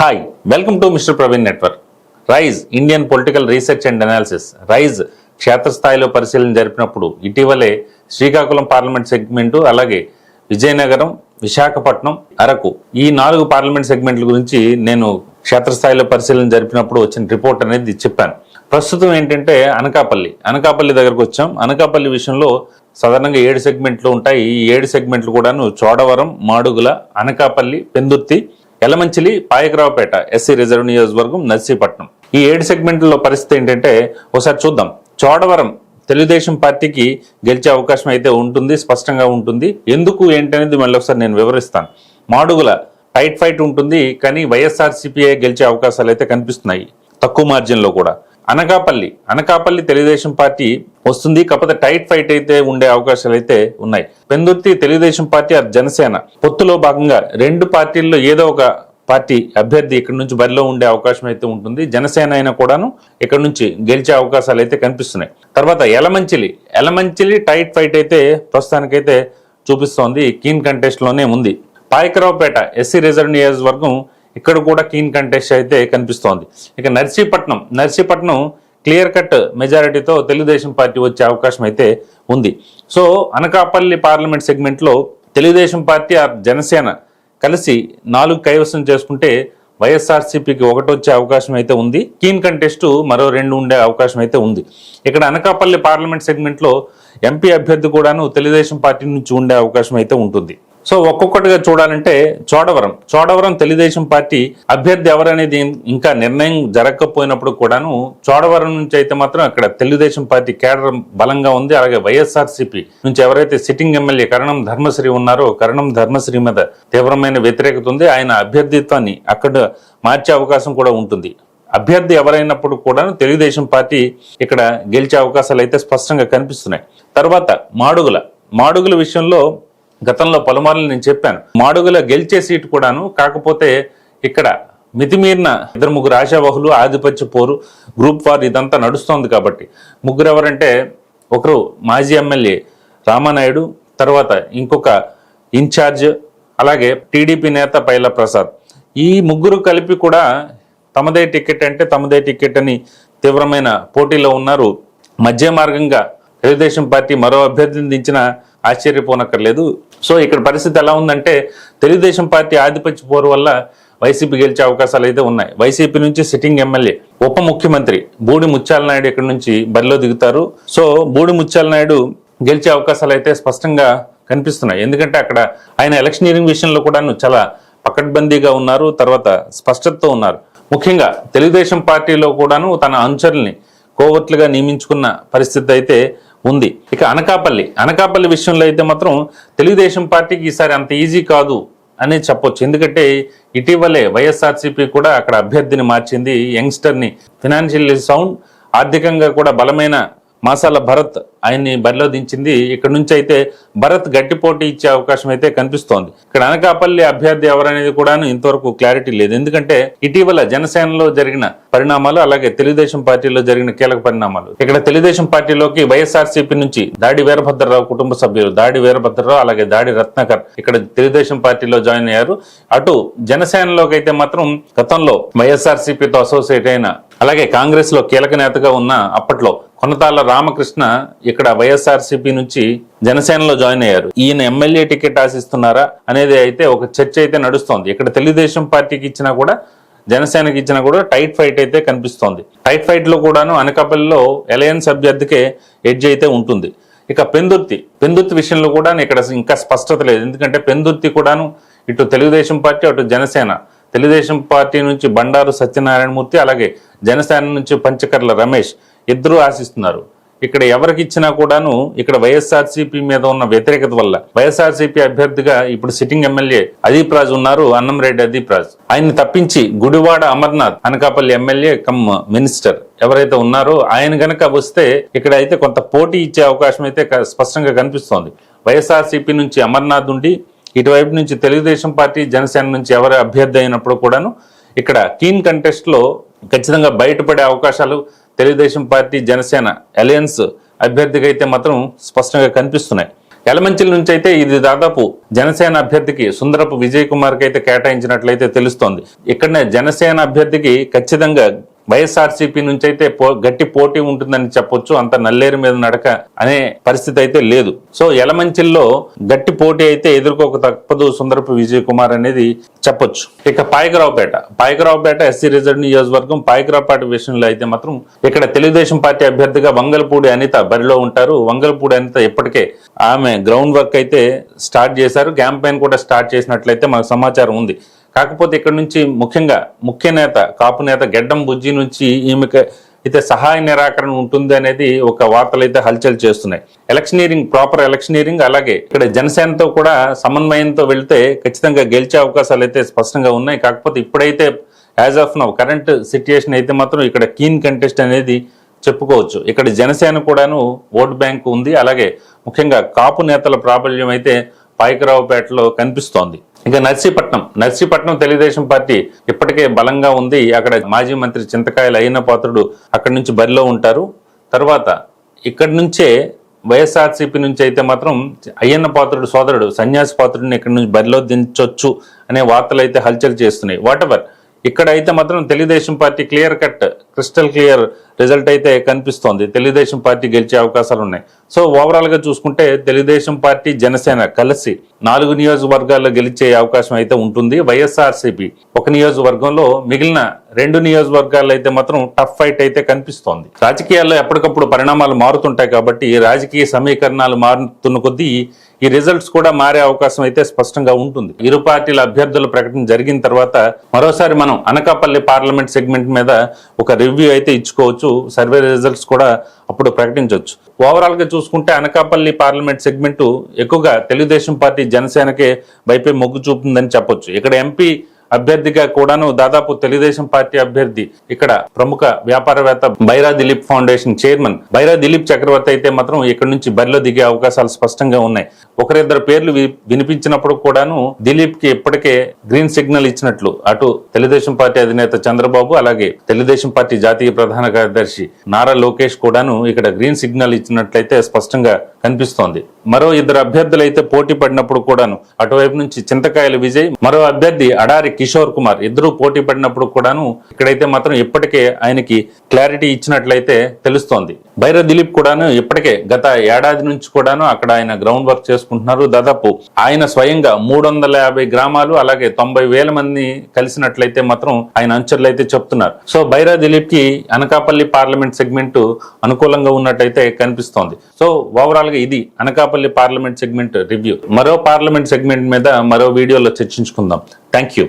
Hi welcome to mister Praveen network rise Indian political research and analysis rise క్షేత్రస్థాయిలో పరిశీలన జరిపినప్పుడు ఇటీవలే Srikakulam parliament segment అలాగే విజయనగరం విశాఖపట్నం అరకు ఈ నాలుగు పార్లమెంట్ సెగ్మెంట్ల గురించి నేను క్షేత్రస్థాయిలో పరిశీలన జరిపినప్పుడు వచ్చిన రిపోర్ట్ అనేది చెప్పాను. ప్రస్తుతం ఏంటంటే అనకాపల్లి. అనకాపల్లి దగ్గరకు వచ్చాం. అనకాపల్లి విషయంలో సాధారణంగా ఏడు సెగ్మెంట్లు ఉంటాయి. ఈ ఏడు సెగ్మెంట్లు కూడాను చోడవరం మాడుగుల అనకాపల్లి పెందుర్తి ఎలమంచిలి పాయకరావుపేట ఎస్సీ రిజర్వ్ నియోజకవర్గం నర్సీపట్నం. ఈ ఏడు సెగ్మెంట్లలో పరిస్థితి ఏంటంటే ఒకసారి చూద్దాం. చోడవరం తెలుగుదేశం పార్టీకి గెలిచే అవకాశం అయితే ఉంటుంది స్పష్టంగా ఉంటుంది. ఎందుకు ఏంటనేది మళ్ళీ ఒకసారి నేను వివరిస్తాను. మాడుగుల టైట్ ఫైట్ ఉంటుంది కానీ వైఎస్ఆర్సీపీఐ గెలిచే అవకాశాలు అయితే కనిపిస్తున్నాయి తక్కువ మార్జిన్లో కూడా. అనకాపల్లి అనకాపల్లి తెలుగుదేశం పార్టీ వస్తుంది. కాకపోతే టైట్ ఫైట్ అయితే ఉండే అవకాశాలు అయితే ఉన్నాయి. పెందుర్తి తెలుగుదేశం పార్టీ అది జనసేన పొత్తులో భాగంగా రెండు పార్టీల్లో ఏదో ఒక పార్టీ అభ్యర్థి ఇక్కడ నుంచి బరిలో ఉండే అవకాశం అయితే ఉంటుంది. జనసేన అయినా కూడాను ఇక్కడ నుంచి గెలిచే అవకాశాలు అయితే కనిపిస్తున్నాయి. తర్వాత ఎలమంచిలి ఎలమంచిలి టైట్ ఫైట్ అయితే ప్రస్తుతానికైతే చూపిస్తోంది. కీన్ కంటెస్ట్లోనే ఉంది. పాయకరావుపేట ఎస్సీ రిజర్వ్ నియోజకవర్గం ఇక్కడ కూడా కీన్ కంటెస్ట్ అయితే కనిపిస్తోంది. ఇక నర్సీపట్నం నర్సీపట్నం క్లియర్ కట్ మెజారిటీతో తెలుగుదేశం పార్టీ వచ్చే అవకాశం అయితే ఉంది. సో అనకాపల్లి పార్లమెంట్ సెగ్మెంట్లో తెలుగుదేశం పార్టీ ఆ జనసేన కలిసి నాలుగు కైవసం చేసుకుంటే వైఎస్ఆర్సీపీకి ఒకటి వచ్చే అవకాశం అయితే ఉంది. కీన్ కంటెస్ట్ మరో రెండు ఉండే అవకాశం అయితే ఉంది. ఇక్కడ అనకాపల్లి పార్లమెంట్ సెగ్మెంట్లో ఎంపీ అభ్యర్థి కూడాను తెలుగుదేశం పార్టీ నుంచి ఉండే అవకాశం అయితే ఉంటుంది. సో ఒక్కొక్కటిగా చూడాలంటే చోడవరం. చోడవరం తెలుగుదేశం పార్టీ అభ్యర్థి ఎవరనేది ఇంకా నిర్ణయం జరగకపోయినప్పుడు కూడాను చోడవరం నుంచి అయితే మాత్రం అక్కడ తెలుగుదేశం పార్టీ కేడర్ బలంగా ఉంది. అలాగే వైఎస్ఆర్సీపీ నుంచి ఎవరైతే సిట్టింగ్ ఎమ్మెల్యే కరణం ధర్మశ్రీ ఉన్నారో కరణం ధర్మశ్రీ మీద తీవ్రమైన వ్యతిరేకత ఉంది. ఆయన అభ్యర్థిత్వాన్ని అక్కడ మార్చే అవకాశం కూడా ఉంటుంది. అభ్యర్థి ఎవరైనప్పుడు కూడా తెలుగుదేశం పార్టీ ఇక్కడ గెలిచే అవకాశాలు అయితే స్పష్టంగా కనిపిస్తున్నాయి. తర్వాత మాడుగుల. మాడుగుల విషయంలో గతంలో పలుమార్లు నేను చెప్పాను. మాడుగుల గెలిచే సీటు కూడాను కాకపోతే ఇక్కడ మితిమీరిన ఇద్దరు ముగ్గురు ఆశావహులు ఆధిపత్య పోరు గ్రూప్ వార్ ఇదంతా నడుస్తోంది కాబట్టి. ముగ్గురు ఎవరంటే ఒకరు మాజీ ఎమ్మెల్యే రామానాయుడు తర్వాత ఇంకొక ఇన్ఛార్జ్ అలాగే టీడీపీ నేత పైల ప్రసాద్. ఈ ముగ్గురు కలిపి కూడా తమదే టికెట్ అంటే తమదే టికెట్ అని తీవ్రమైన పోటీలో ఉన్నారు. మధ్య మార్గంగా తెలుగుదేశం పార్టీ మరో అభ్యర్థిని దించిన ఆశ్చర్యపోనక్కర్లేదు. సో ఇక్కడ పరిస్థితి ఎలా ఉందంటే తెలుగుదేశం పార్టీ ఆధిపత్య పోరు వల్ల వైసీపీ గెలిచే అవకాశాలు అయితే ఉన్నాయి. వైసీపీ నుంచి సిట్టింగ్ ఎమ్మెల్యే ఉప ముఖ్యమంత్రి బూడి ముత్యాల నాయుడు ఇక్కడ నుంచి బరిలో దిగుతారు. సో బూడి ముత్యాల నాయుడు గెలిచే అవకాశాలు అయితే స్పష్టంగా కనిపిస్తున్నాయి. ఎందుకంటే అక్కడ ఆయన ఎలక్షనీరింగ్ విషయంలో కూడా చాలా పకడ్బందీగా ఉన్నారు. తర్వాత స్పష్టతతో ఉన్నారు. ముఖ్యంగా తెలుగుదేశం పార్టీలో కూడాను తన అనుచరుల్ని కోవట్లుగా నియమించుకున్న పరిస్థితి అయితే ఉంది. ఇక అనకాపల్లి. అనకాపల్లి విషయంలో అయితే మాత్రం తెలుగుదేశం పార్టీకి ఈసారి అంత ఈజీ కాదు అని చెప్పొచ్చు. ఎందుకంటే ఇటీవలే వైఎస్ఆర్సీపీ కూడా అక్కడ అభ్యర్థిని మార్చింది యంగ్స్టర్ని. ఫినాన్షియల్లీ సౌండ్ ఆర్థికంగా కూడా బలమైన మాసాల భరత్ ఆయన్ని బరిలో దించింది. ఇక్కడ నుంచి అయితే భరత్ గట్టి పోటీ ఇచ్చే అవకాశం అయితే కనిపిస్తోంది. ఇక్కడ అనకాపల్లి అభ్యర్థి ఎవరనేది కూడా ఇంతవరకు క్లారిటీ లేదు. ఎందుకంటే ఇటీవల జనసేనలో జరిగిన పరిణామాలు అలాగే తెలుగుదేశం పార్టీలో జరిగిన కీలక పరిణామాలు. ఇక్కడ తెలుగుదేశం పార్టీలోకి వైఎస్ఆర్సీపీ నుంచి దాడి వీరభద్రరావు కుటుంబ సభ్యులు దాడి వీరభద్రరావు అలాగే దాడి రత్నాకర్ ఇక్కడ తెలుగుదేశం పార్టీలో జాయిన్ అయ్యారు. అటు జనసేనలోకి అయితే మాత్రం గతంలో వైఎస్ఆర్సీపీతో అసోసియేట్ అయిన అలాగే కాంగ్రెస్లో కీలక నేతగా ఉన్న అప్పట్లో కొనతాల రామకృష్ణ ఇక్కడ వైఎస్ఆర్సీపీ నుంచి జనసేనలో జాయిన్ అయ్యారు. ఈయన ఎమ్మెల్యే టికెట్ ఆశిస్తున్నారా అనేది అయితే ఒక చర్చ అయితే నడుస్తోంది. ఇక్కడ తెలుగుదేశం పార్టీకి ఇచ్చినా కూడా జనసేనకి ఇచ్చినా కూడా టైట్ ఫైట్ అయితే కనిపిస్తోంది. టైట్ ఫైట్లో కూడాను అనకాపల్లిలో ఎలయన్స్ అభ్యర్థికే ఎడ్జ్ అయితే ఉంటుంది. ఇక పెందుర్తి పెందుర్తి విషయంలో కూడా ఇక్కడ ఇంకా స్పష్టత లేదు. ఎందుకంటే పెందుర్తి కూడాను ఇటు తెలుగుదేశం పార్టీ అటు జనసేన. తెలుగుదేశం పార్టీ నుంచి బండారు సత్యనారాయణమూర్తి అలాగే జనసేన నుంచి పంచకర్ల రమేష్. ఇద్దరు ఆశిస్తున్నారు. ఇక్కడ ఎవరికి ఇచ్చినా కూడాను ఇక్కడ వైఎస్ఆర్సీపీ మీద ఉన్న వ్యతిరేకత వల్ల వైఎస్ఆర్సీపీ అభ్యర్థిగా ఇప్పుడు సిట్టింగ్ ఎమ్మెల్యే అదీప్ రాజు ఉన్నారు అన్నంరెడ్డి అదీప్ రాజు. ఆయన్ని తప్పించి Gudivada Amarnath Anakapalli MLA cum minister ఎవరైతే ఉన్నారో ఆయన గనక వస్తే ఇక్కడ అయితే కొంత పోటీ ఇచ్చే అవకాశం అయితే క- స్పష్టంగా కనిపిస్తోంది. వైఎస్ఆర్సీపీ నుంచి అమర్నాథ్ ఉండి ఇటువైపు నుంచి తెలుగుదేశం పార్టీ జనసేన నుంచి ఎవరు అభ్యర్థి అయినప్పుడు కూడాను ఇక్కడ కీన్ కంటెస్ట్లో ఖచ్చితంగా బయటపడే అవకాశాలు తెలుగుదేశం పార్టీ జనసేన అలయన్స్ అభ్యర్థికి అయితే మాత్రం స్పష్టంగా కనిపిస్తున్నాయి. ఎలమంచిల నుంచి అయితే ఇది దాదాపు జనసేన అభ్యర్థికి సుందరపు విజయ్ కుమార్కి అయితే కేటాయించినట్లయితే తెలుస్తోంది. ఇక్కడనే జనసేన అభ్యర్థికి ఖచ్చితంగా వైఎస్ఆర్సీపీ నుంచి అయితే పో- గట్టి పోటీ ఉంటుందని చెప్పొచ్చు. అంత నల్లేరు మీద నడక అనే పరిస్థితి అయితే లేదు. సో ఎలమంచిల్లో గట్టి పోటీ అయితే ఎదుర్కోక తప్పదు సుందరపు విజయ్ కుమార్ అనేది చెప్పొచ్చు. ఇక పాయకరావుపేట. పాయకరావుపేట ఎస్సీ రిజర్వ్ నియోజకవర్గం పాయకరావుపేట విషయంలో అయితే మాత్రం ఇక్కడ తెలుగుదేశం పార్టీ అభ్యర్థిగా వంగలపూడి అనిత బరిలో ఉంటారు. వంగలపూడి అనిత ఇప్పటికే ఆమె గ్రౌండ్ వర్క్ అయితే స్టార్ట్ చేశారు. క్యాంపెయిన్ కూడా స్టార్ట్ చేసినట్లయితే మనకు సమాచారం ఉంది. కాకపోతే ఇక్కడ నుంచి ముఖ్యంగా ముఖ్య నేత కాపు నేత గెడ్డం బుజ్జి నుంచి ఈమెకి అయితే సహాయ నిరాకరణ ఉంటుంది అనేది ఒక వార్తలు అయితే హల్చల్ చేస్తున్నాయి. ఎలక్షనీరింగ్ ప్రాపర్ ఎలక్షనీరింగ్ అలాగే ఇక్కడ జనసేనతో కూడా సమన్వయంతో వెళ్తే ఖచ్చితంగా గెలిచే అవకాశాలు అయితే స్పష్టంగా ఉన్నాయి. కాకపోతే ఇప్పుడైతే as of now current situation అయితే మాత్రం ఇక్కడ కీన్ కంటెస్ట్ అనేది చెప్పుకోవచ్చు. ఇక్కడ జనసేన కూడాను ఓట్ బ్యాంక్ ఉంది. అలాగే ముఖ్యంగా కాపు నేతల ప్రాబల్యం అయితే పాయకరావుపేటలో కనిపిస్తోంది. ఇక నర్సీపట్నం. నర్సీపట్నం తెలుగుదేశం పార్టీ ఇప్పటికే బలంగా ఉంది. అక్కడ మాజీ మంత్రి చింతకాయల అయిన పాత్రుడు అక్కడి నుంచి బరిలో ఉంటారు. తర్వాత ఇక్కడి నుంచే వైఎస్ఆర్సీపీ నుంచి అయితే మాత్రం అయ్యన్న పాత్రుడు సోదరుడు సన్యాసి పాత్రుడిని ఇక్కడి నుంచి బరిలో దించొచ్చు అనే వార్తలు అయితే హల్చల్ చేస్తున్నాయి. వాట్ ఎవర్ ఇక్కడ అయితే మాత్రం Telugu Desam party clear cut crystal clear result అయితే కనిపిస్తోంది. తెలుగుదేశం పార్టీ గెలిచే అవకాశాలు ఉన్నాయి. సో ఓవరాల్గా చూసుకుంటే తెలుగుదేశం పార్టీ జనసేన కలిసి నాలుగు నియోజకవర్గాల్లో గెలిచే అవకాశం అయితే ఉంటుంది. వైఎస్ఆర్సీపీ ఒక నియోజకవర్గంలో మిగిలిన రెండు నియోజకవర్గాల్లో అయితే మాత్రం టఫ్ ఫైట్ అయితే కనిపిస్తోంది. రాజకీయాల్లో ఎప్పటికప్పుడు పరిణామాలు మారుతుంటాయి కాబట్టి రాజకీయ సమీకరణాలు మారుతున్న కొద్దీ ఈ రిజల్ట్స్ కూడా మారే అవకాశం అయితే స్పష్టంగా ఉంటుంది. ఇరు పార్టీల అభ్యర్థుల ప్రకటన జరిగిన తర్వాత మరోసారి మనం అనకాపల్లి పార్లమెంట్ సెగ్మెంట్ మీద ఒక రివ్యూ అయితే ఇచ్చుకోవచ్చు సర్వే రిజల్ట్స్ కూడా అప్పుడు ప్రకటించవచ్చు. ఓవరాల్గా చూసుకుంటే అనకాపల్లి పార్లమెంట్ సెగ్మెంట్ ఎక్కువగా తెలుగుదేశం పార్టీ జనసేనకే వైపే మొగ్గు చూపుతుందని చెప్పొచ్చు. ఇక్కడ ఎంపీ అభ్యర్థిగా కూడాను దాదాపు తెలుగుదేశం పార్టీ అభ్యర్థి ఇక్కడ ప్రముఖ వ్యాపారవేత్త బైరా దిలీప్ ఫౌండేషన్ చైర్మన్. బైరా దిలీప్ చక్రవర్తి అయితే మాత్రం ఇక్కడ నుంచి బరిలో దిగే అవకాశాలు స్పష్టంగా ఉన్నాయి. ఒకరిద్దరు పేర్లు వి- వినిపించినప్పుడు కూడాను దిలీప్కి ఇప్పటికే గ్రీన్ సిగ్నల్ ఇచ్చినట్లు అటు తెలుగుదేశం పార్టీ అధినేత చంద్రబాబు అలాగే తెలుగుదేశం పార్టీ జాతీయ ప్రధాన కార్యదర్శి నారా లోకేష్ కూడాను ఇక్కడ గ్రీన్ సిగ్నల్ ఇచ్చినట్లయితే స్పష్టంగా కనిపిస్తోంది. మరో ఇద్దరు అభ్యర్థులు అయితే పోటీ పడినప్పుడు కూడాను. అటువైపు నుంచి చింతకాయల విజయ్ మరో అభ్యర్థి అడారి కిషోర్ కుమార్. ఇద్దరు పోటీ పడినప్పుడు కూడాను ఇక్కడైతే మాత్రం ఇప్పటికే ఆయనకి క్లారిటీ ఇచ్చినట్లయితే తెలుస్తోంది. భైరవ్ దిలీప్ కూడాను ఇప్పటికే గత ఏడాది నుంచి కూడాను అక్కడ ఆయన గ్రౌండ్ వర్క్ చేసుకుంటున్నారు. దాదాపు ఆయన స్వయంగా మూడు వందల యాభై గ్రామాలు అలాగే తొంభై వేల మంది కలిసినట్లయితే మాత్రం ఆయన అంచర్లు అయితే చెప్తున్నారు. సో బైరా దిలీప్కి అనకాపల్లి పార్లమెంట్ సెగ్మెంట్ అనుకూలంగా ఉన్నట్టయితే కనిపిస్తోంది. సో ఓవరాల్గా ఇది అనకాపల్లి పార్లమెంట్ సెగ్మెంట్ రివ్యూ. మరో పార్లమెంట్ సెగ్మెంట్ మీద మరో వీడియోలో చర్చించుకుందాం. Thank you.